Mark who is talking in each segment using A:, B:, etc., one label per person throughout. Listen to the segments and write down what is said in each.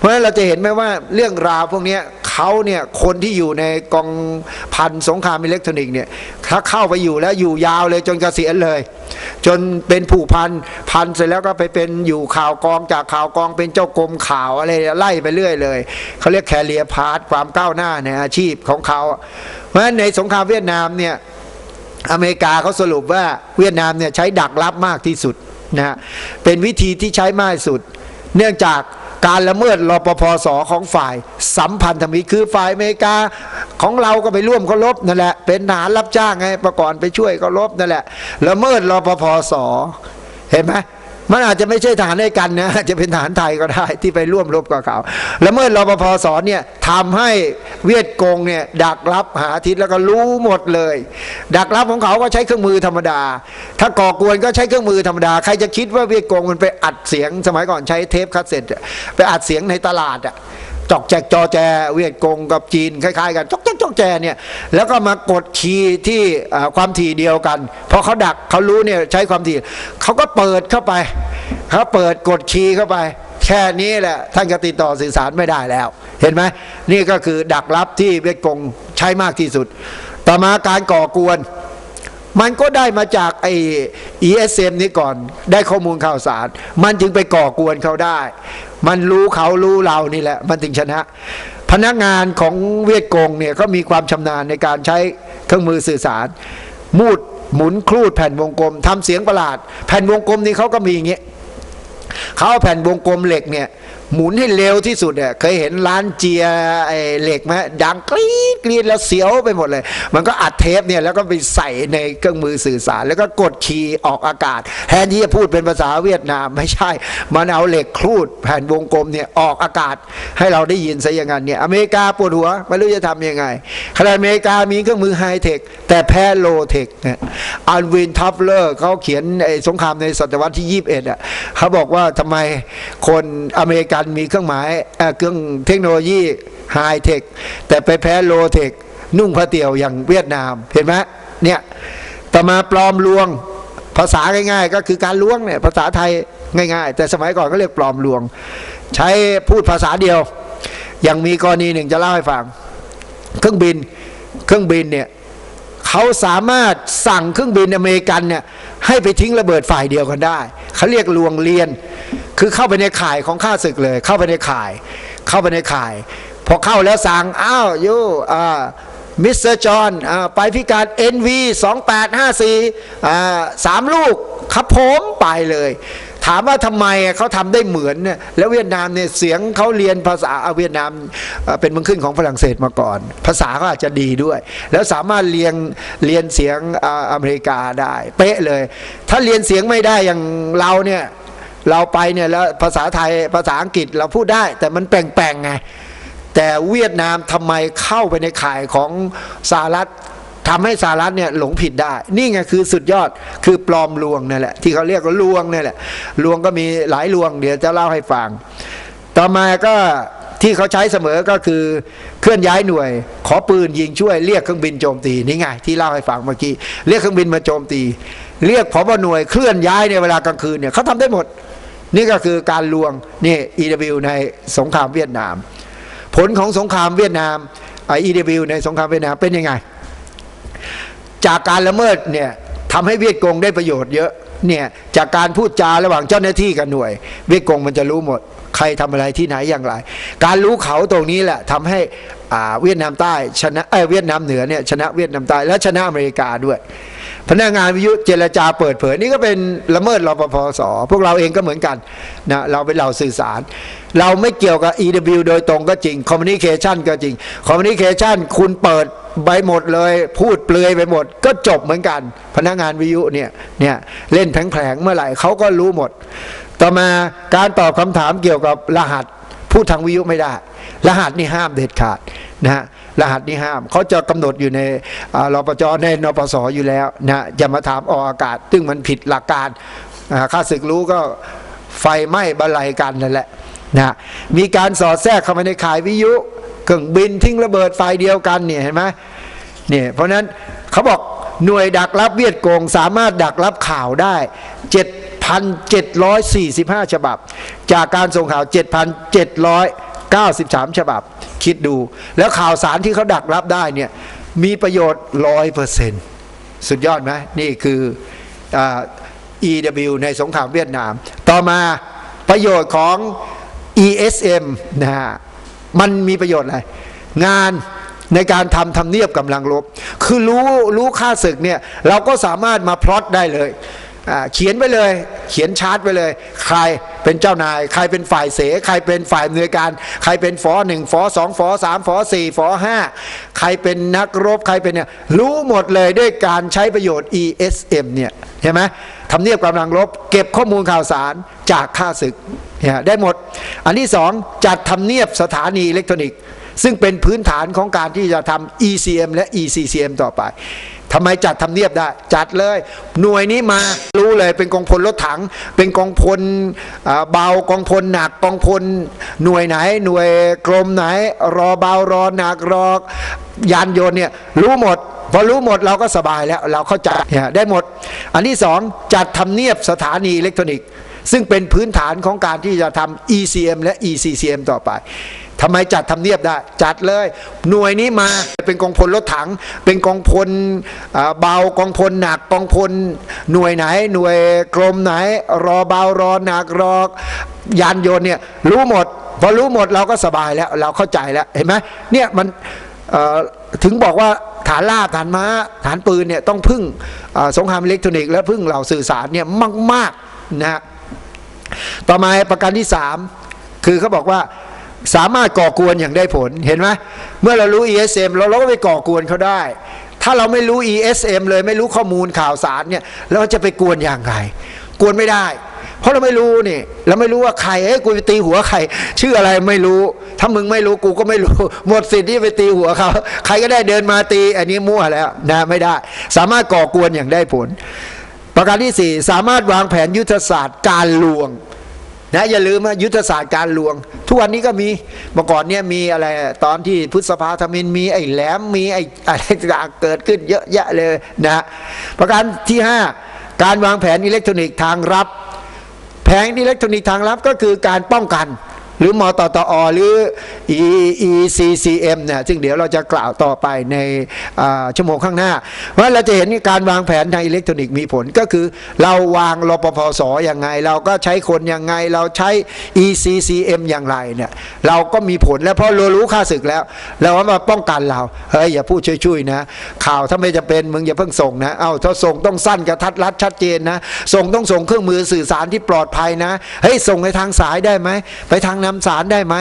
A: เพราะฉะนั้นเราจะเห็นไหมว่าเรื่องราวพวกนี้เขาเนี่ยคนที่อยู่ในกองพันสงครามอิเล็กทรอนิกส์เนี่ยถ้าเข้าไปอยู่แล้วอยู่ยาวเลยจนเกษียณเลย จนเป็นผู้พันพันเสร็จแล้วก็ไปเป็นอยู่ข่าวกองจากข่าวกองเป็นเจ้ากรมข่าวอะไรไล่ไปเรื่อยเลยเขาเรียกแคเรียพาร์ทความก้าวหน้าในอาชีพของเขา เพราะฉะนั้นในสงครามเวียดนามเนี่ยอเมริกาเขาสรุปว่าเวียดนามเนี่ยใช้ดักลับมากที่สุดนะฮะเป็นวิธีที่ใช้มากที่สุด เนื่องจาก การละเมิดรปภสของฝ่ายสัมพันธมิตรคือฝ่ายอเมริกาของเราก็ไปร่วมเขารบนั่นแหละ เป็นทหารรับจ้างไงประก่อนไปช่วยเขารบนั่นแหละละเมิดรปภสเห็นไหม มันอาจจะไม่ใช่ฐานด้วยกันนะอาจจะเป็นฐานไทยก็ได้ที่ไปร่วมรบกับเขา แล้วเมื่อรปภสอนเนี่ยทำให้เวียดกงเนี่ยดักรับหาทิศแล้วก็รู้หมดเลย ดักรับของเขาก็ใช้เครื่องมือธรรมดา ถ้าก่อกวนก็ใช้เครื่องมือธรรมดา ใครจะคิดว่าเวียดกงมันไปอัดเสียงสมัยก่อนใช้เทปคาสเซ็ตไปอัดเสียงในตลาดอะ จอกแจกจอแจ เวียดกงกับจีนคล้ายๆกันจอกแจกจอกแจเนี่ยแล้วก็มากดคีย์ที่ความถี่เดียวกันพอเขาดักเขารู้เนี่ยใช้ความถี่เขาก็เปิดเข้าไปเขาเปิดกดคีย์เข้าไป แค่นี้แหละท่านก็ติดต่อสื่อสารไม่ได้แล้ว เห็นไหมนี่ก็คือดักลับที่เวียดกงใช้มากที่สุด ต่อมาการก่อกวน มันก็ได้มาจากไอ้ ESM นี้ก่อน ได้ข้อมูลข่าวสาร มันจึงไปก่อกวนเขาได้ มันรู้เขารู้เรานี่แหละ มันถึงชนะ พนักงานของเวียดกงเนี่ยก็มีความชำนาญในการใช้เครื่องมือสื่อสาร มูดหมุนคลูดแผ่นวงกลมทำเสียงประหลาด แผ่นวงกลมนี้เขาก็มีอย่างเงี้ยเขาเอาแผ่นวงกลมเหล็กเนี่ย หมุนให้เร็วที่สุดเนี่ยเคยเห็นร้านเจียไอ้เหล็กไหมดังกรี๊ดกรี๊ดแล้วเสียวไปหมดเลย มันก็อัดเทปเนี่ยแล้วก็ไปใส่ในเครื่องมือสื่อสาร แล้วก็กดคีย์ออกอากาศแทนที่จะพูดเป็นภาษาเวียดนามไม่ใช่ มันเอาเหล็กครูดแผ่นวงกลมเนี่ยออกอากาศให้เราได้ยินซะอย่างนั้นเนี่ยอเมริกาปวดหัวไม่รู้จะทำยังไงขณะอเมริกามีเครื่องมือไฮเทคแต่แพ้โลเทคเนี่ยอันวินทัฟเลอร์เขาเขียนไอ้สงครามในศตวรรษที่ 21อะเขาบอกว่าทำไมคนอเมริกันมีเครื่องหมายเเครื่องเทคโนโลยีไฮเทคแต่ไปแพ้โลเทคนุ่งผ้าเตี่ยวอย่างเวียดนามเห็นไหมเนี่ยต่อมาปลอมลวงภาษาง่ายๆ ก็คือการล้วงเนี่ยภาษาไทยง่าย ๆ แต่สมัยก่อนก็เรียกปลอมลวง ใช้พูดภาษาเดียวอย่างมีกรณีหนึ่งจะเล่าให้ฟัง เครื่องบินเครื่องบินเนี่ยเขาสามารถสั่งเครื่องบินอเมริกันเนี่ยให้ไปทิ้งระเบิดฝ่ายเดียวกันได้ เขาเรียกลวงเรียน คือเข้าไปในข่ายของข้าศึกเลย เข้าไปในข่าย เข้าไปในข่าย พอเข้าแล้วสั่งอ้าวยูอ่ามิสเตอร์จอห์นไปพิการ NV 2854อ่าสามลูกครับผมไปเลย ถามว่าทำไมเขาทำได้เหมือนเนี่ยแล้วเวียดนามเนี่ยเสียงเขาเรียนภาษาเวียดนามเป็นเมืองขึ้นของฝรั่งเศสมาก่อน ภาษาเขาอาจจะดีด้วย แล้วสามารถเรียงเรียนเสียงออเมริกาได้ เป๊ะเลย ถ้าเรียนเสียงไม่ได้อย่างเราเนี่ยเราไปเนี่ยแล้วภาษาไทยภาษาอังกฤษเราพูดได้ แต่มันแปลงๆไงแต่เวียดนามทำไมเข้าไปในข่ายของสหรัฐ ทำให้สหรัฐเนี่ยหลงผิดได้ นี่ไงคือสุดยอดคือปลอมลวงนั่แหละ ที่เขาเรียกว่าลวงนี่แหละลวงก็มีหลายลวง เดี๋ยวจะเล่าให้ฟัง ต่อมาก็ที่เขาใช้เสมอก็คือเคลื่อนย้ายหน่วย ขอปืนยิงช่วยเรียกเครื่องบินโจมตีนี่ไงที่เล่าให้ฟังเมื่อกี้เรียกเครื่องบินมาโจมตี เรียกพบหน่วยเคลื่อนย้ายในเวลากลางคืนเนี่ยเขาทำได้หมด นี่ก็คือการลวงนี่ EW ในสงครามเวียดนาม ผลของสงครามเวียดนามไอ EW ในสงครามเวียดนามเป็นยังไง จากการละเมิดเนี่ยทำให้เวียดกงได้ประโยชน์เยอะเนี่ยจากการพูดจาระหว่างเจ้าหน้าที่กับหน่วย เวียดกงมันจะรู้หมด ใครทำอะไรที่ไหนอย่างไร การรู้เขาตรงนี้แหละทำให้อ่าเวียดนามใต้ชนะเอ้เวียดนามเหนือเนี่ยชนะเวียดนามใต้และชนะอเมริกาด้วย พนักงานวิทยุเจรจาเปิดเผยนี่ก็เป็นละเมิดรปภสพวกเราเองก็เหมือนกันนะเราเป็นเหล่าสื่อสาร เราไม่เกี่ยวกับ EW โดยตรงก็จริง Communication ก็จริง Communication คุณเปิดใบหมดเลย พูดเปลือยไปหมด ก็จบเหมือนกัน พนักงานวิทยุเนี่ยเนี่ยเล่นแผลงเมื่อไหร่เขาก็รู้หมด ต่อมาการตอบคำถามเกี่ยวกับรหัสพูดทางวิทยุไม่ได้ รหัสนี่ห้ามเด็ดขาดนะฮะ รหัสนี่ห้ามเขาจะกำหนดอยู่ในรปจในนปสอยู่แล้วนะจะมาถามออกอากาศ ซึ่งมันผิดหลักการข้าศึกรู้ก็ไฟไหม้บรรลัยกันนั่นแหละนะมีการสอดแทรกเข้ามาในข่ายวิทยุเครื่องบินทิ้งระเบิดไฟเดียวกันเนี่ยเห็นไหมเนี่ยเพราะฉะนั้นเขาบอกหน่วยดักรับเวียดโกงสามารถดักรับข่าวได้เจ็ด7,745 ฉบับ จากการส่งข่าว 7,793 ฉบับ คิดดู แล้วข่าวสารที่เขาดักรับได้เนี่ยมีประโยชน์ร้อยเปอร์เซ็นต์สุดยอดไหมนี่คืออ EW ในสงครามเวียดนาม ต่อมาประโยชน์ของ ESM นะฮะมันมีประโยชน์อะไร งานในการทำทำเนียบกำลังลบ คือรู้รู้ค่าศึกเนี่ย เราก็สามารถมาพลอตได้เลย เขียนไปเลย เขียนชาร์ตไปเลย ใครเป็นเจ้านาย ใครเป็นฝ่ายเส ใครเป็นฝ่ายอำนวยการ ใครเป็นฝอหนึ่งฝอสองฝอสามฝอสี่ฝอห้าใครเป็นนักรบ ใครเป็นเนี่ยรู้หมดเลยด้วยการใช้ประโยชน์ ESM เนี่ยใช่ไหมทำเนียบกำลังลบเก็บข้อมูลข่าวสารจากค่าศึกเนี่ยได้หมด อันที่สองจัดทำเนียบสถานีอิเล็กทรอนิกส์ซึ่งเป็นพื้นฐานของการที่จะทำ ECM และ ECCM ต่อไป ทำไมจัดทำเนียบได้ จัดเลย หน่วยนี้มารู้เลยเป็นกองพลรถถัง เป็นกองพลเบากองพลหนักกองพลหน่วยไหน หน่วยกรมไหน รอเบารอหนักรอยานยนต์เนี่ยรู้หมดพอรู้หมดเราก็สบายแล้ว เราเข้าใจเนี่ยได้หมด อันที่สองจัดทำเนียบสถานีอิเล็กทรอนิกส์ซึ่งเป็นพื้นฐานของการที่จะทำ ECM และ ECCM ต่อไป ทำไมจัดทำเนียบได้ จัดเลย หน่วยนี้มาเป็นกองพลรถถัง เป็นกองพลเบากองพลหนักกองพลหน่วยไหน หน่วยกรมไหน รอเบารอหนักรอยานยนต์เนี่ยรู้หมดพอรู้หมดเราก็สบายแล้ว เราเข้าใจแล้วเห็นไหมเนี่ยมันถึงบอกว่าฐานล่าบฐานม้าฐานปืนเนี่ยต้องพึ่งสงครามอิเล็กทรอนิกส์และพึ่งเหล่าสื่อสารเนี่ยมากๆนะฮะต่อมาประการที่สามคือเขาบอกว่า สามารถก่อกวนอย่างได้ผลเห็นไหมเมื่อเรารู้ ESM เราเราก็ไปก่อกวนเขาได้ ถ้าเราไม่รู้ ESM เลยไม่รู้ข้อมูลข่าวสารเนี่ยเราจะไปกวนอย่างไรกวนไม่ได้ เพราะเราไม่รู้นี่เราไม่รู้ว่าใครเอ้กูไปตีหัวใครชื่ออะไรไม่รู้ ถ้ามึงไม่รู้กูก็ไม่รู้ หมดสิทธิ์ที่ไปตีหัวเขาใครก็ได้เดินมาตี อันนี้มั่วแล้วนะไม่ได้ สามารถก่อกวนอย่างได้ผล ประการที่สี่สามารถวางแผนยุทธศาสตร์การลวง นะอย่าลืมว่ายุทธศาสตร์การลวง ทุกวันนี้ก็มีเมื่อก่อนเนี่ยมีอะไรตอนที่พุทธสภาธมินมีไอ้แหลมมีไอ้อะไรต่างเกิดขึ้นเยอะแยะเลยนะประการที่ห้าการวางแผนอิเล็กทรอนิกส์ทางรับ แผงอิเล็กทรอนิกส์ทางรับก็คือการป้องกัน หรือมตตอหรือ ECCM เนี่ยซึ่งเดี๋ยวเราจะกล่าวต่อไปในชั่วโมงข้างหน้าว่าเราจะเห็นการวางแผนทางอิเล็กทรอนิกส์มีผลก็คือ เราวางรปภสอย่างไง เราก็ใช้คนอยังไง เราใช้ ECCM อย่างไรเนี่ยเราก็มีผลแล้วเพราะเรารู้ค่าศึกแล้ว เราเอามาป้องกันเราเฮ้ยอย่าพูดช่วยๆนะ ข่าวถ้าไม่จะเป็นมึงอย่าเพิ่งส่งนะเอ้าถ้าส่งต้องสั้นกระทัดรัดชัดเจนนะส่งต้องส่งเครื่องมือสื่อสารที่ปลอดภัยนะเฮ้ยส่งไปทางสายได้ไหมไปทางนำสารได้ไหม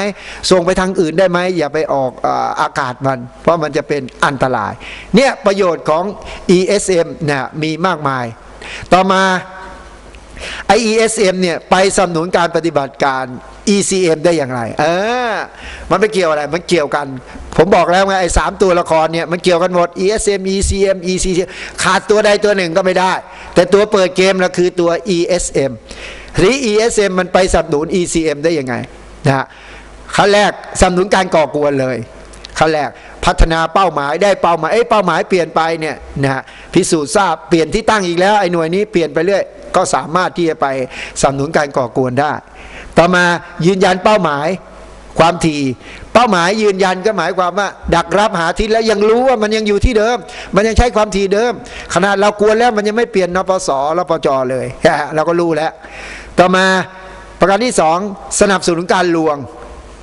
A: ส่งไปทางอื่นได้ไหมอย่าไปออกอากาศมัน เพราะมันจะเป็นอันตราย เนี่ยประโยชน์ของ ESM เนี่ยมีมากมาย ต่อมา IESM เนี่ยไปสนับสนุนการปฏิบัติการ ECM ได้อย่างไร เออ มันไม่เกี่ยวอะไร มันเกี่ยวกัน ผมบอกแล้วไงไอ้สามตัวละครเนี่ยมันเกี่ยวกันหมด ESM ECM ECCM ขาดตัวใดตัวหนึ่งก็ไม่ได้ แต่ตัวเปิดเกมเราคือตัว ESM ทีนี้ ESM มันไปสนับสนุน ECM ได้ยังไง นะฮะขั้นแรกสนับสนุนการก่อกวนเลยขั้นแรกพัฒนาเป้าหมายได้เป้าหมายเอ้ยเป้าหมายเปลี่ยนไปเนี่ยนะฮะพิสูจน์ทราบเปลี่ยนที่ตั้งอีกแล้วไอ้หน่วยนี้เปลี่ยนไปเรื่อยก็สามารถที่จะไปสนับสนุนการก่อกวนได้ ต่อมายืนยันเป้าหมายความถี่เป้าหมายยืนยันก็หมายความว่า ดักรับหาทิศแล้วยังรู้ว่ามันยังอยู่ที่เดิม มันยังใช้ความถี่เดิม ขนาดเรากวนแล้วมันยังไม่เปลี่ยนนปสรปจเลยเราก็รู้แล้ว ต่อมา ประการที่สองสนับสนุนการลวง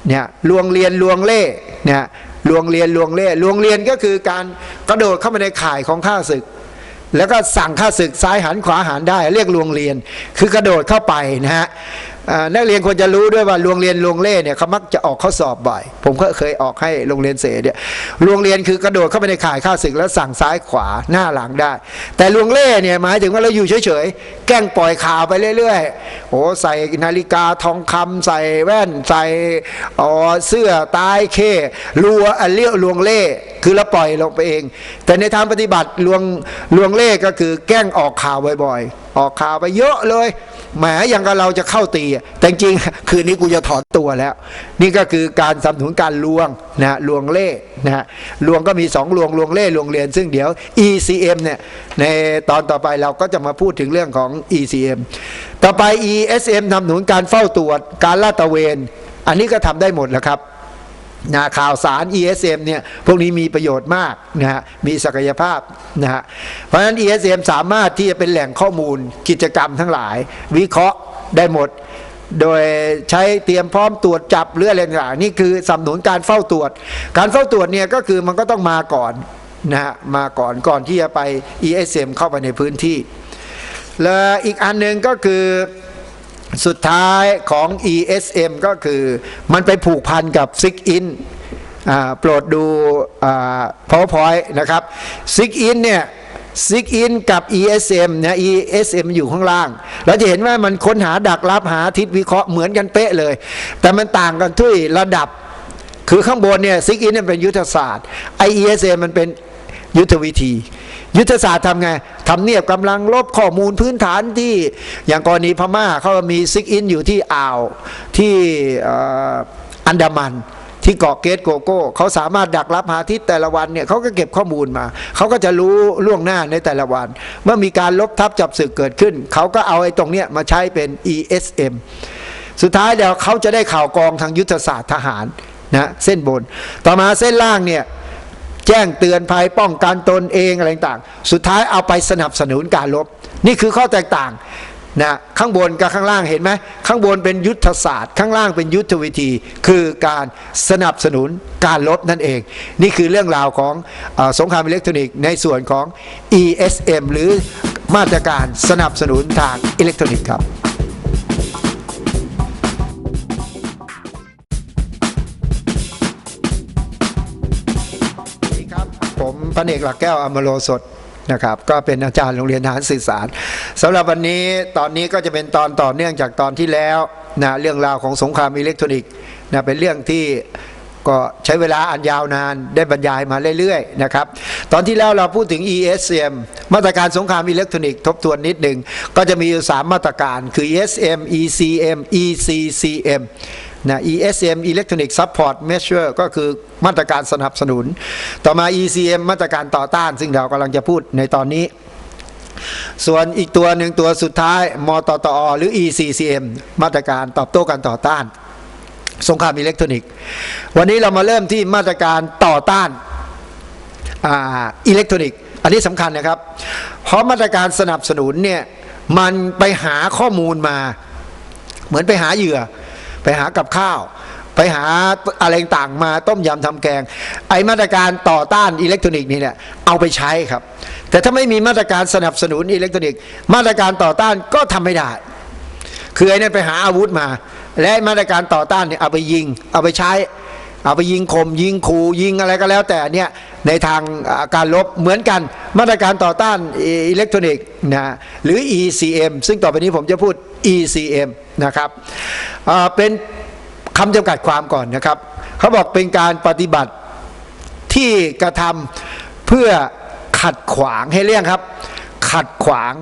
A: เนี่ยลวงเรียนลวงเล่เนี่ยลวงเรียนลวงเล่ลวงเรียนก็คือการกระโดดเข้ามาในข่ายของข้าศึก แล้วก็สั่งข้าศึกซ้ายหันขวาหันได้ เรียกลวงเรียน คือกระโดดเข้าไปนะฮะ นักเรียนควรจะรู้ด้วยว่าลวงเรียนลวงเล่เนี่ยเขามักจะออกข้อสอบบ่อย ผมก็เคยออกให้โรงเรียนเสเนี่ยลวงเรียนคือกระโดดเข้าไปในข่ายข้าศึกแล้วสั่งซ้ายขวาหน้าหลังได้ แต่ลวงเล่เนี่ยหมายถึงว่าเราอยู่เฉยๆแกล้งปล่อยข่าวไปเรื่อยๆโอ้ใส่นาฬิกาทองคำใส่แว่นใส่อ๋อเสื้อตายเคลัวอะเลี้ยวลวงเล่คือเราปล่อยลงไปเอง แต่ในทางปฏิบัติลวงลวงเล่ก็คือแกล้งออกข่าวบ่อยๆ ออกข่าวไปเยอะเลย แหมอย่างกับเราจะเข้าตีแต่จริงคืนนี้กูจะถอนตัวแล้ว นี่ก็คือการสนับสนุนการลวงนะฮะลวงเล่นะฮะลวงก็มีสองลวงลวงเล่ลวงเรียน ซึ่งเดี๋ยว ECM เนี่ยในตอนต่อไปเราก็จะมาพูดถึงเรื่องของ ECM ต่อไป ESM ทำหนุนการเฝ้าตรวจการลาดตระเวน อันนี้ก็ทำได้หมดแล้วครับ นะข่าวสาร ESM เนี่ยพวกนี้มีประโยชน์มากนะฮะมีศักยภาพนะฮะเพราะฉะนั้น ESM สามารถที่จะเป็นแหล่งข้อมูลกิจกรรมทั้งหลาย วิเคราะห์ได้หมด โดยใช้เตรียมพร้อมตรวจจับหรืออะไรต่างๆนี่คือสนับสนุนการเฝ้าตรวจ การเฝ้าตรวจเนี่ยก็คือมันก็ต้องมาก่อนนะฮะมาก่อนก่อนที่จะไป ESM เข้าไปในพื้นที่ และอีกอันหนึ่งก็คือ สุดท้ายของ ESM ก็คือมันไปผูกพันกับ Sig In อ่าโปรดดู PowerPoint นะครับ Sig In เนี่ย Sig In กับ ESM เนะ ESM อยู่ข้างล่าง เราจะเห็นว่ามันค้นหาดักรับหาทิศวิเคราะห์เหมือนกันเป๊ะเลย แต่มันต่างกันที่ระดับ คือข้างบนเนี่ยซิกอินเป็นยุทธศาสตร์ไอเอสเมันเป็นยุทธวิธี ยุทธศาสตร์ทำไงทำเนียบกำลังลบข้อมูลพื้นฐานที่อย่างกรณีพม่าเขามีซิกอินอยู่ที่อ่าวที่อันดามันที่เกาะเกตโกโก้เขาสามารถดักรับหาทิศแต่ละวันเนี่ยเขาก็เก็บข้อมูลมา เขาก็จะรู้ล่วงหน้าในแต่ละวัน เมื่อมีการลบทับจับศึกเกิดขึ้น เขาก็เอาไอ้ตรงเนี้ยมาใช้เป็น ESM สุดท้ายเดี๋ยวเขาจะได้ข่าวกรองทางยุทธศาสตร์ทหารนะเส้นบน ต่อมาเส้นล่างเนี่ย แจ้งเตือนภัยป้องกันตนเองอะไรต่าง สุดท้ายเอาไปสนับสนุนการลบ นี่คือข้อแตกต่างนะข้างบนกับข้างล่างเห็นไหมข้างบนเป็นยุทธศาสตร์ ข้างล่างเป็นยุทธวิธี คือการสนับสนุนการลบนั่นเอง นี่คือเรื่องราวของอสงครามอิเล็กทรอนิกส์ในส่วนของ ESM หรือมาตรการสนับสนุนทางอิเล็กทรอนิกส์ครับ ผมพันเอกหลักแก้วอมโลสดนะครับก็เป็นอาจารย์โรงเรียนทหารสื่อสารสำหรับวันนี้ตอนนี้ก็จะเป็นตอนต่อเนื่องจากตอนที่แล้วนะเรื่องราวของสงครามอิเล็กทรอนิกส์นะเป็นเรื่องที่ก็ใช้เวลาอันยาวนานได้บรรยายมาเรื่อยๆนะครับตอนที่แล้วเราพูดถึง ESM มาตรการสงครามอิเล็กทรอนิกส์ทบทวนนิดหนึ่งก็จะมีอยู่สามมาตรการคือ ESM ECM ECCM นะ ESM Electronic Support Measure ก็คือมาตรการสนับสนุน ต่อมา ECM มาตรการต่อต้าน ซึ่งเรากำลังจะพูดในตอนนี้ ส่วนอีกตัวหนึ่งตัวสุดท้ายมตตอหรือ ECCM มาตรการตอบโต้การต่อต้าน สงครามอิเล็กทรอนิกส์ วันนี้เรามาเริ่มที่มาตรการต่อต้านอ,าอิเล็กทรอนิกส์ อันนี้สำคัญนะครับ เพราะมาตรการสนับสนุนเนี่ยมันไปหาข้อมูลมา เหมือนไปหาเหยื่อ ไปหากับข้าว ไปหาอะไรต่างมาต้มยำทำแกง ไอมาตรการต่อต้านอิเล็กทรอนิกส์นี่เนี่ยเอาไปใช้ครับ แต่ถ้าไม่มีมาตรการสนับสนุนอิเล็กทรอนิกส์ มาตรการต่อต้านก็ทำไม่ได้ คือไอเนั่นไปหาอาวุธมา และมาตรการต่อต้านเนี่ยเอาไปยิง เอาไปใช้ เอาไปยิงข่มยิงขู่ยิงอะไรก็แล้ว แต่เนี่ยในทางการลบเหมือนกัน มาตรการต่อต้านอิเล็กทรอนิกส์นะหรือ ECM ซึ่งต่อไปนี้ผมจะพูด ECM นะครับเป็นคำจำกัดความก่อนนะครับ เขาบอกเป็นการปฏิบัติที่กระทำเพื่อขัดขวางให้เลี่ยงครับ ขัดขวาง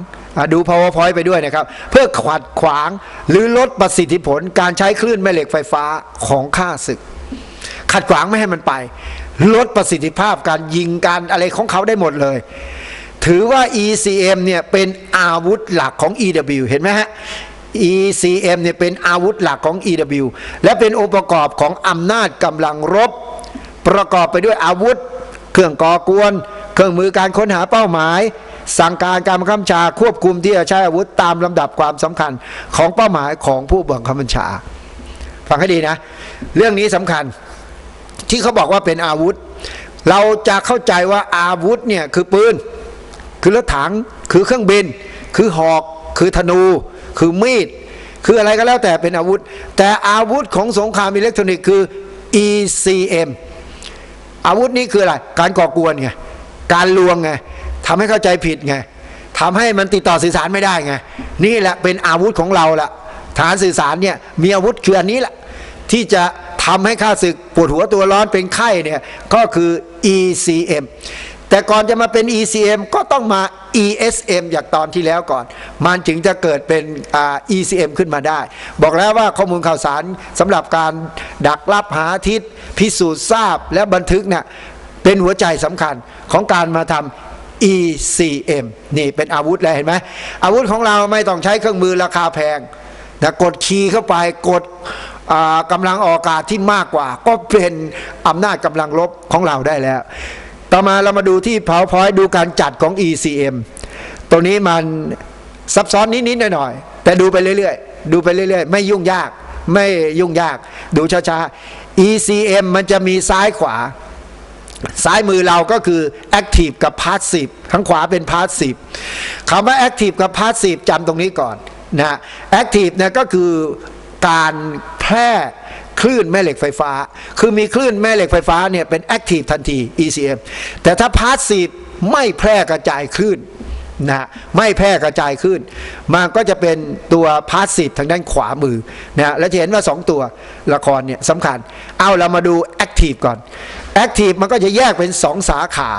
A: ดู powerpoint ไปด้วยนะครับ เพื่อขัดขวางหรือลดประสิทธิผลการใช้คลื่นแม่เหล็กไฟฟ้าของข้าศึก ขัดขวางไม่ให้มันไป ลดประสิทธิภาพการยิงการอะไรของเขาได้หมดเลย ถือว่า ECM เนี่ยเป็นอาวุธหลักของ EW เห็นไหมฮะ ECM เนี่ยเป็นอาวุธหลักของ EW และเป็นองค์ประกอบของอำนาจกำลังรบ ประกอบไปด้วยอาวุธ เครื่องก่อกวน เครื่องมือการค้นหาเป้าหมาย สั่งการการบังคับบัญชาควบคุมที่จะใช้อาวุธตามลำดับความสำคัญของเป้าหมายของผู้บังคับบัญชา ฟังให้ดีนะ เรื่องนี้สำคัญ ที่เขาบอกว่าเป็นอาวุธ เราจะเข้าใจว่าอาวุธเนี่ยคือปืน คือรถถัง คือเครื่องบิน คือหอก คือธนู คือมีด คืออะไรก็แล้วแต่เป็นอาวุธ แต่อาวุธของสงครามอิเล็กทรอนิกส์คือ ECM อาวุธนี้คืออะไร การก่อกวนไง การลวงไงทำให้เข้าใจผิดไงทำให้มันติดต่อสื่อสารไม่ได้ไง นี่แหละเป็นอาวุธของเราละฐานสื่อสารเนี่ยมีอาวุธคืออันนี้แหละที่จะ ทำให้ข้าศึกปวดหัวตัวร้อนเป็นไข้เนี่ยก็คือ ECM แต่ก่อนจะมาเป็น ECM ก็ต้องมา ESM อย่างตอนที่แล้วก่อน มันจึงจะเกิดเป็น ECM ขึ้นมาได้ บอกแล้วว่าข้อมูลข่าวสารสำหรับการดักรับหาทิศพิสูจน์ทราบและบันทึกเนี่ยเป็นหัวใจสำคัญของการมาทำ ECM นี่เป็นอาวุธแล้วเห็นไหมอาวุธของเราไม่ต้องใช้เครื่องมือราคาแพงนะกดคีย์เข้าไปกด อ่ากำลังออกอากาศที่มากกว่า ก็เป็นอำนาจกำลังลบของเราได้แล้ว ต่อมาเรามาดูที่ PowerPoint ดูการจัดของ ECM ตรงนี้มันซับซ้อนนิดๆหน่อยๆแต่ดูไปเรื่อยๆ ดูไปเรื่อยๆ ไม่ยุ่งยากไม่ยุ่งยาก ดูช้าๆ ECM มันจะมีซ้ายขวา ซ้ายมือเราก็คือ Active กับ Passive ข้างขวาเป็น Passive คำว่า Active กับ Passive จำตรงนี้ก่อนนะ Active เนี่ยก็คือการ แพร่คลื่นแม่เหล็กไฟฟ้า คือมีคลื่นแม่เหล็กไฟฟ้าเนี่ยเป็น Active ทันที ECM แต่ถ้า Passive ไม่แพร่กระจายคลื่นนะไม่แพร่กระจายขึ้น มันก็จะเป็นตัวพาสซีฟทางด้านขวามือนะแล้วจะเห็นว่า 2 ตัวละครเนี่ยสำคัญ เอาเรามาดูแอคทีฟก่อนแอคทีฟมันก็จะแยกเป็น 2 สาขา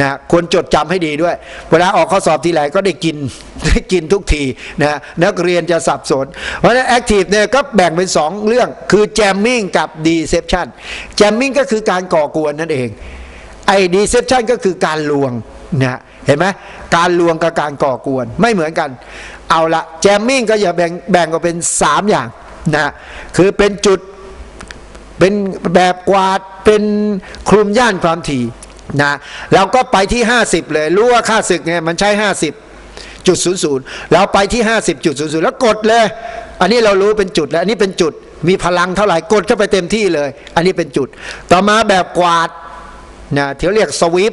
A: นะควรจดจำให้ดีด้วย เวลาออกข้อสอบทีไรก็ได้กินได้กินทุกทีนะนักเรียนจะสับสน เพราะฉะนั้นแอคทีฟเนี่ยก็แบ่งเป็น 2 เรื่องคือแจมมิ่งกับดีเซ p ชันแจมมิ่งก็คือการก่อกวนนั่นเองไอ้ดีเซ p ชันก็คือการลวงนะเห็นไหมการลวงกับการก่อกวนไม่เหมือนกัน เอาละแจมมิ่งก็อย่าแบ่งแบ่งออกเป็น 3 อย่างนะคือเป็นจุดเป็นแบบกวาดเป็นคลุมย่านความถี่ นะเราก็ไปที่ 50 เลยรู้ว่าค่าศึกเนี่ยมันใช้ 50จุดศูนย์ศูนย์เราไปที่ 50จุดศูนย์ศูนย์แล้วกดเลย อันนี้เรารู้เป็นจุดแล้วอันนี้เป็นจุดมีพลังเท่าไหร่กดเข้าไปเต็มที่เลย อันนี้เป็นจุด ต่อมาแบบกวาดนะที่เขาเรียกสวีป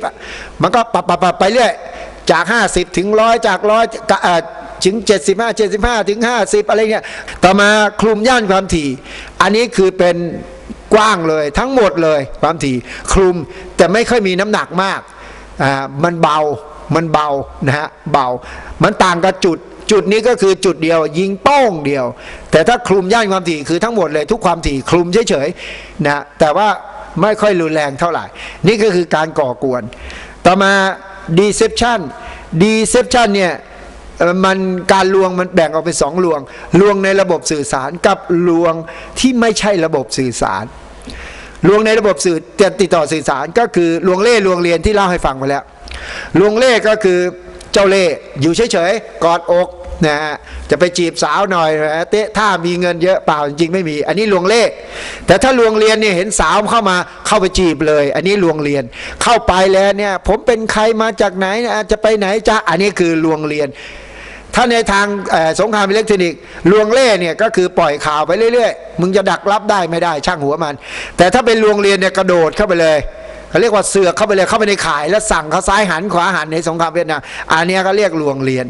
A: มันก็ปรับปรับปรับไปเรื่อยจาก 50 ถึงร้อยจากร้อยถึง 75 75 ถึง 50 อะไรเงี้ยต่อมาคลุมย่านความถี่ อันนี้คือเป็น กว้างเลยทั้งหมดเลยความถี่คลุมแต่ไม่ค่อยมีน้ำหนักมากอ่ามันเบามันเบานะฮะเบา มันต่างกับจุดจุดนี้ก็คือจุดเดียวยิงโป้งเดียว แต่ถ้าคลุมย่านความถี่คือทั้งหมดเลยทุกความถี่คลุมเฉยๆนะแต่ว่าไม่ค่อยรุนแรงเท่าไหร่ นี่ก็คือการก่อกวน ต่อมา deception deception เนี่ย มันการลวงมันแบ่งออกเป็นสองลวง ลวงในระบบสื่อสารกับลวงที่ไม่ใช่ระบบสื่อสารลวงในระบบสื่อติดต่อสื่อสารก็คือลวงเล่ลวงเรียนที่เล่าให้ฟังไปแล้วลวงเล่ก็คือเจ้าเล่ห์อยู่เฉยๆกอดอกนะฮะจะไปจีบสาวหน่อยนะเตะถ้ามีเงินเยอะเปล่าจริงไม่มี อันนี้ลวงเล่แต่ถ้าลวงเรียนเนี่ยเห็นสาวเข้ามาเข้าไปจีบเลย อันนี้ลวงเรียนเข้าไปแล้วเนี่ยผมเป็นใครมาจากไหนนะจะไปไหนจ้าอันนี้คือลวงเรียน ถ้าในทางสงครามอิเล็กทรอนิกส์ลวงเล่เนี่ยก็คือปล่อยข่าวไปเรื่อยๆ มึงจะดักรับได้ไม่ได้ช่างหัวมัน แต่ถ้าเป็นลวงเรียนเนี่ยกระโดดเข้าไปเลยเขาเรียกว่าเสือกเข้าไปเลยเข้าไปในข่าย แล้วสั่งเขาซ้ายหันขวาหันในสงครามเวียดนามอันนี้ก็เรียกลวงเรียน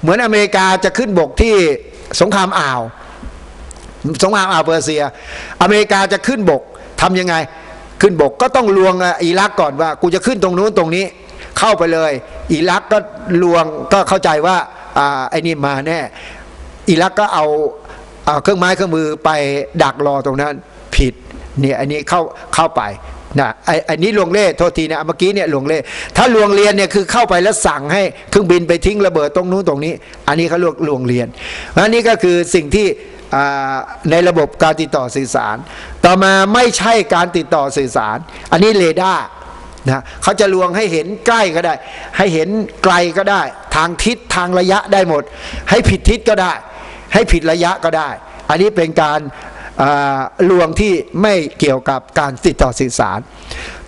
A: เหมือนอเมริกาจะขึ้นบกที่สงครามอ่าว สงครามอ่าวเปอร์เซีย อเมริกาจะขึ้นบกทำยังไง ขึ้นบกก็ต้องลวงอิรักก่อนว่า กูจะขึ้นตรงนู้นตรงนี้ เข้าไปเลย อิรักก็ลวงก็เข้าใจว่า ไอ้นี่มาแน่อิรักก็เอาเอาเครื่องไม้เครื่องมือไปดักรอตรงนั้นผิดเนี่ยอันนี้เข้าเข้าไปนะไอ้ไอ้นี้ลวงเล่โทษทีนะเมื่อกี้เนี่ยลวงเล่ถ้าลวงเรียนเนี่ยคือเข้าไปแล้วสั่งให้เครื่องบินไปทิ้งระเบิดตรงนู้นตรงนี้ อันนี้เขาเรียกลวงเรียนอันนี้ก็คือสิ่งที่ในระบบการติดต่อสื่อสาร ต่อมาไม่ใช่การติดต่อสื่อสาร อันนี้เรดาร์นะเขาจะลวงให้เห็นใกล้ก็ได้ ให้เห็นไกลก็ได้ ทางทิศทางระยะได้หมด ให้ผิดทิศก็ได้ ให้ผิดระยะก็ได้ อันนี้เป็นการอ่าลวงที่ไม่เกี่ยวกับการติดต่อสื่อสาร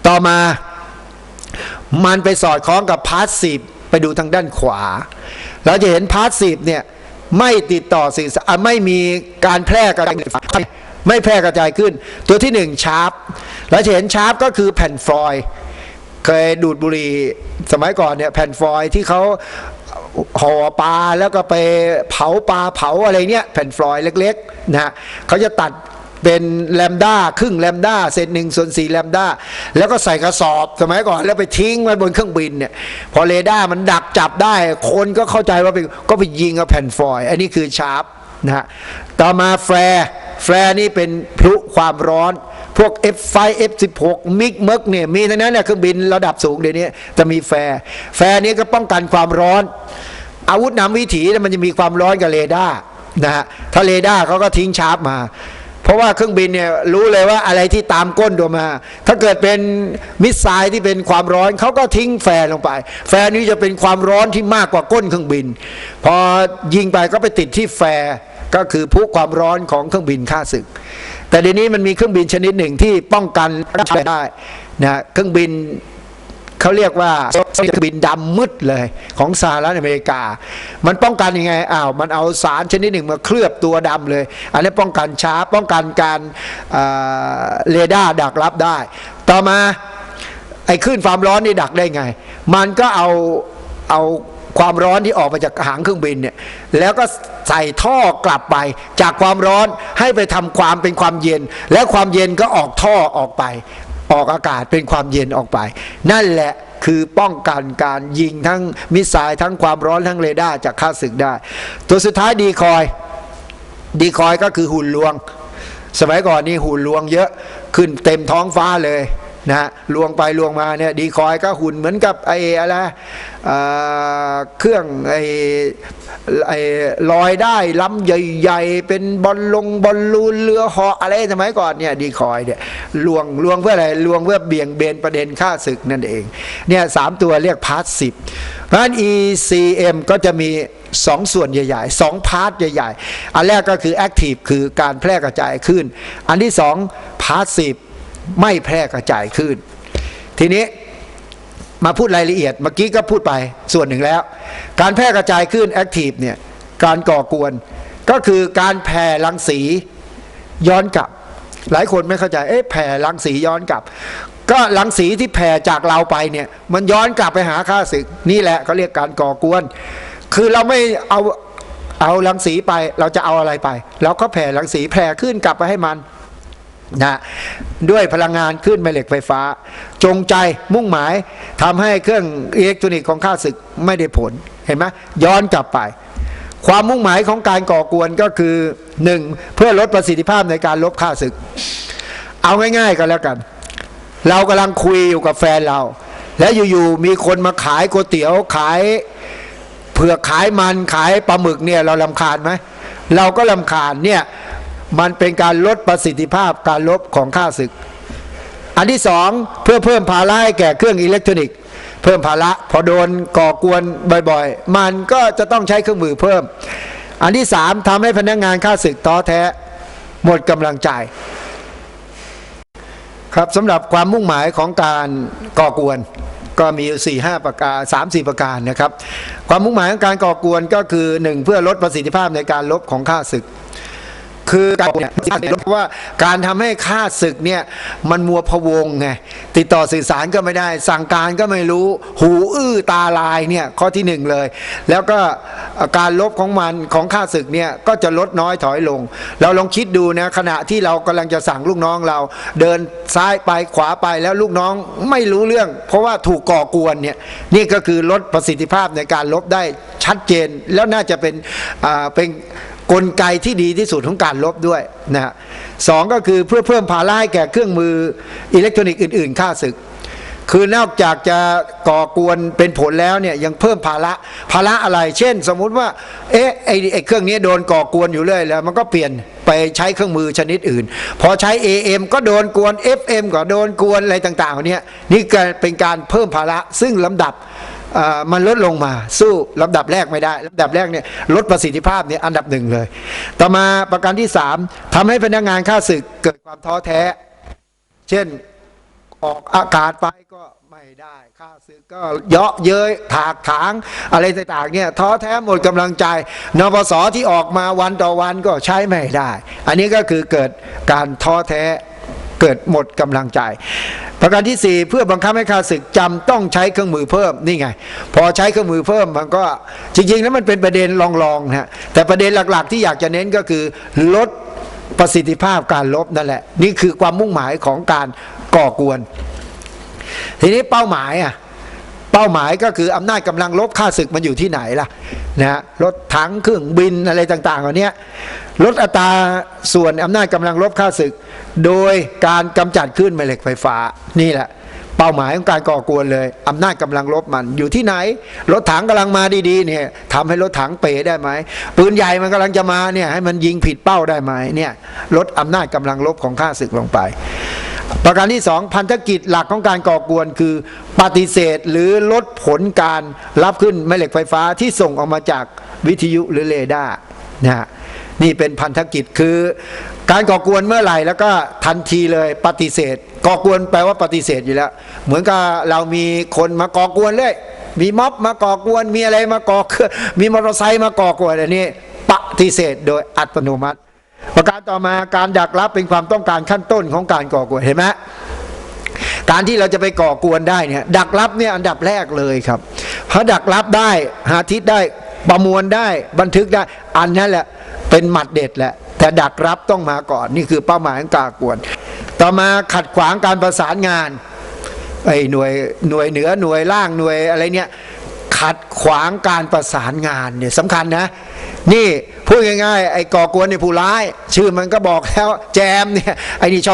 A: ต่อมามันไปสอดคล้องกับพาสซีฟไปดูทางด้านขวา เราจะเห็นพาสซีฟเนี่ยไม่ติดต่อสื่อสารไม่มีการแพร่กระจายไม่แพร่กระจายขึ้น ตัวที่หนึ่งชาร์ปเราจะเห็นชาร์ปก็คือแผ่นฟอยล์เคยดูดบุหรี่สมัยก่อนเนี่ยแผ่นฟอยล์ที่เขา ห่อปลาแล้วก็ไปเผาปลาเผาอะไรเนี่ยแผ่นฟอยล์เล็กๆนะฮะเขาจะตัดเป็นแลมด้าครึ่งแลมด้าเศษหนึ่งส่วนสี่แลมด้าแล้วก็ใส่กระสอบสมัยก่อนแล้วไปทิ้งไว้บนเครื่องบินเนี่ยพอเรดาร์มันดักจับได้ คนก็เข้าใจว่าเป็นก็ไปยิงกับแผ่นฟอยล์อันนี้คือชาร์ปนะฮะต่อมาแฟร์แฟร์นี่เป็นพลุความร้อน พวก F5 F16 มิกเมกเนี่ยมีทั้งนั้นเนี่ยเครื่องบินระดับสูงเดี๋ยวนี้จะมีแฟร์แฟร์นี้ก็ป้องกันความร้อน อาวุธนำวิถีเนี่ยมันจะมีความร้อนกับเรดาร์นะฮะถ้าเรดาร์เขาก็ทิ้งชาร์ปมา เพราะว่าเครื่องบินเนี่ยรู้เลยว่าอะไรที่ตามก้นตัวมา ถ้าเกิดเป็นมิสไซล์ที่เป็นความร้อนเขาก็ทิ้งแฟร์ลงไป แฟร์นี้จะเป็นความร้อนที่มากกว่าก้นเครื่องบิน พอยิงไปก็ไปติดที่แฟร์ก็คือพุความร้อนของเครื่องบินฆ่าศึก แต่เดี๋ยวนี้มันมีเครื่องบินชนิดหนึ่งที่ป้องกันรับได้นะเครื่องบินเขาเรียกว่าเครื่องบินดำมืดเลยของสหรัฐอเมริกา มันป้องกันยังไงอ้าวมันเอาสารชนิดหนึ่งมาเคลือบตัวดำเลย อันนี้ป้องกันช้าป้องกันการเเรดาร์ดักรับได้ ต่อมาไอ้คลื่นความร้อนนี่ดักได้ไง มันก็เอาเอา ความร้อนที่ออกมาจากหางเครื่องบินเนี่ยแล้วก็ใส่ท่อกลับไป จากความร้อนให้ไปทำความเป็นความเย็น และความเย็นก็ออกท่อออกไป ออกอากาศเป็นความเย็นออกไป นั่นแหละคือป้องกันการยิงทั้งมิสไซล์ทั้งความร้อนทั้งเรดาร์จากค่าศึกได้ ตัวสุดท้ายดีคอยดีคอยก็คือหุ่นลวง สมัยก่อนนี่หุ่นลวงเยอะขึ้นเต็มท้องฟ้าเลย นะฮะลวงไปลวงมาเนี่ยดีคอยก็หุ่นเหมือนกับไอ้อะไรเครื่องไอ้ไอ้ลอยได้ลำใหญ่ๆ เป็นบอลลงบอลลูนเรือเหาะอะไรสมัยก่อนเนี่ยดีคอยเนี่ยลวงลวงเพื่ออะไรลวงเพื่อเบี่ยงเบนประเด็นค่าศึกนั่นเองเนี่ยสามตัวเรียกพาร์ทสิบเพราะฉะนั้น ECM ก็จะมีสองส่วนใหญ่ๆสองพาร์ทใหญ่ๆ อันแรกก็คือ Active คือการแพร่กระจายขึ้น อันที่สองพาสซีฟ ไม่แพร่กระจายขึ้น ทีนี้มาพูดรายละเอียดเมื่อกี้ก็พูดไปส่วนหนึ่งแล้ว การแพร่กระจายขึ้น Active เนี่ยการก่อกวนก็คือการแผ่รังสีย้อนกลับ หลายคนไม่เข้าใจเอ๊ะแผ่รังสีย้อนกลับ ก็รังสีที่แผ่จากเราไปเนี่ยมันย้อนกลับไปหาข้าศึกนี่แหละเขาเรียกการก่อกวน คือเราไม่เอาเอารังสีไปเราจะเอาอะไรไป เราก็แผ่รังสีแผ่ขึ้นกลับไปให้มัน นะด้วยพลังงานขึ้นแม่เหล็กไฟฟ้า จงใจมุ่งหมายทำให้เครื่องอิเล็กทรอนิกส์ของข้าศึกไม่ได้ผลเห็นไหมย้อนกลับไป ความมุ่งหมายของการก่อกวนก็คือหนึ่งเพื่อลดประสิทธิภาพในการลบค่าศึก เอาง่าย ๆ กันแล้วกัน เรากำลังคุยอยู่กับแฟนเรา แล้วอยู่ๆมีคนมาขายก๋วยเตี๋ยวขายเผือกขายมันขายปลาหมึกเนี่ยเราลำคาญไหมเราก็ลำคาญเนี่ย มันเป็นการลดประสิทธิภาพการลบของค่าศึก อันที่สองเพื่อเพิ่มภาระให้แก่เครื่องอิเล็กทรอนิกส์เพิ่มภาระพอโดนก่อกวนบ่อยๆ มันก็จะต้องใช้เครื่องมือเพิ่ม อันที่สามทำให้พนักงานค่าศึกท้อแท้ หมดกำลังใจ ครับสำหรับความมุ่งหมายของการก่อกวนก็มีสี่ห้าประการสามสี่ประการนะครับ ความมุ่งหมายของการก่อกวนก็คือหนึ่งเพื่อลดประสิทธิภาพในการลบของข้าศึก คือการเนี่ยเพราะว่าการทำให้ค่าศึกเนี่ยมันมัวพวงไงติดต่อสื่อสารก็ไม่ได้ สั่งการก็ไม่รู้ หูอื้อตาลายเนี่ยข้อที่หนึ่งเลย แล้วก็การลบของมันของค่าศึกเนี่ยก็จะลดน้อยถอยลง เราลองคิดดูนะขณะที่เรากำลังจะสั่งลูกน้องเรา เดินซ้ายไปขวาไปแล้วลูกน้องไม่รู้เรื่อง เพราะว่าถูกก่อกวนเนี่ยนี่ก็คือลดประสิทธิภาพในการลบได้ชัดเจนแล้วน่าจะเป็นอ่าเป็น กลไกที่ดีที่สุดของการลบด้วยนะฮะสองก็คือเพื่อเพิ่มภาระให้แก่เครื่องมืออิเล็กทรอนิกส์อื่นๆ ค่าศึก คือนอกจากจะก่อกวนเป็นผลแล้วเนี่ยยังเพิ่มภาระภาระอะไร เช่น สมมุติว่าเอ๊ะไอ้ไอเครื่องนี้โดนก่อกวนอยู่เรื่อยแล้ว มันก็เปลี่ยนไปใช้เครื่องมือชนิดอื่น พอใช้ AM ก็โดนกวน FM ก็โดนกวนอะไรต่างๆเหล่านี้นี่เป็นการเพิ่มภาระซึ่งลำดับ มันลดลงมาสู้ลำดับแรกไม่ได้ลำดับแรกเนี่ยลดประสิทธิภาพเนี่ยอันดับหนึ่งเลย ต่อมาประการที่สามทำให้พนักงานข้าศึกเกิดความท้อแท้ เช่นออกอากาศไปก็ไม่ได้ข้าศึกก็เยาะเย้ยถากถางอะไรต่างๆเนี่ยท้อแท้หมดกำลังใจนปสที่ออกมาวันต่อวันก็ใช้ไม่ได้ อันนี้ก็คือเกิดการท้อแท้ เกิดหมดกำลังใจ ประการที่ 4 เพื่อบังคับให้ข้าศึกจำต้องใช้เครื่องมือเพิ่มนี่ไง พอใช้เครื่องมือเพิ่มมันก็จริงๆแล้วมันเป็นประเด็นลองๆนะฮะแต่ประเด็นหลักๆ ที่อยากจะเน้นก็คือลดประสิทธิภาพการลบนั่นแหละ นี่คือความมุ่งหมายของการก่อกวน ทีนี้เป้าหมายอะ เป้าหมายก็คืออำนาจกำลังลบค่าศึกมันอยู่ที่ไหนล่ะนะรถถังเครื่องบินอะไรต่างๆเหล่านี้ลดอัตราส่วนอำนาจกำลังลบค่าศึก โดยการกำจัดคลื่นแม่เหล็กไฟฟ้านี่แหละเป้าหมายของการก่อกวนเลยอำนาจกำลังลบมันอยู่ที่ไหน รถถังกำลังมาดีๆเนี่ยทำให้รถถังเป๋ได้ไหมปืนใหญ่มันกำลังจะมาเนี่ยให้มันยิงผิดเป้าได้ไหมเนี่ยลดอำนาจกำลังลบของข้าศึกลงไป ประการที่สองพันธกิจหลักของการก่อกวนคือปฏิเสธหรือลดผลการรับขึ้นแม่เหล็กไฟฟ้าที่ส่งออกมาจากวิทยุหรือเรดาร์นะฮะนี่เป็นพันธกิจคือการก่อกวนเมื่อไหร่แล้วก็ทันทีเลยปฏิเสธ ก่อกวนแปลว่าปฏิเสธอยู่แล้ว เหมือนกับเรามีคนมาก่อกวนเลย มีม็อบมาก่อกวนมีอะไรมาก่อมีมอเตอร์ไซค์มาก่อกวนอันนี้ปฏิเสธโดยอัตโนมัติ ประการต่อมาการดักรับเป็นความต้องการขั้นต้นของการก่อกวนเห็นไหมการที่เราจะไปก่อกวนได้เนี่ยดักรับเนี่ยอันดับแรกเลยครับเพราะดักรับได้หาทิศได้ประมวลได้บันทึกได้อันนั้นแหละเป็นหมัดเด็ดแหละแต่ดักรับต้องมาก่อนนี่คือเป้าหมายของการกวน ต่อมาขัดขวางการประสานงานไอ้หน่วยหน่วยเหนือหน่วยล่างหน่วยอะไรเนี่ยขัดขวางการประสานงานเนี่ยสำคัญนะ นี่พูดง่ายๆไอ้ก่อกวนในผู้ร้าย ชื่อมันก็บอกแล้วแจมเนี่ยไอ้นี่ชอบ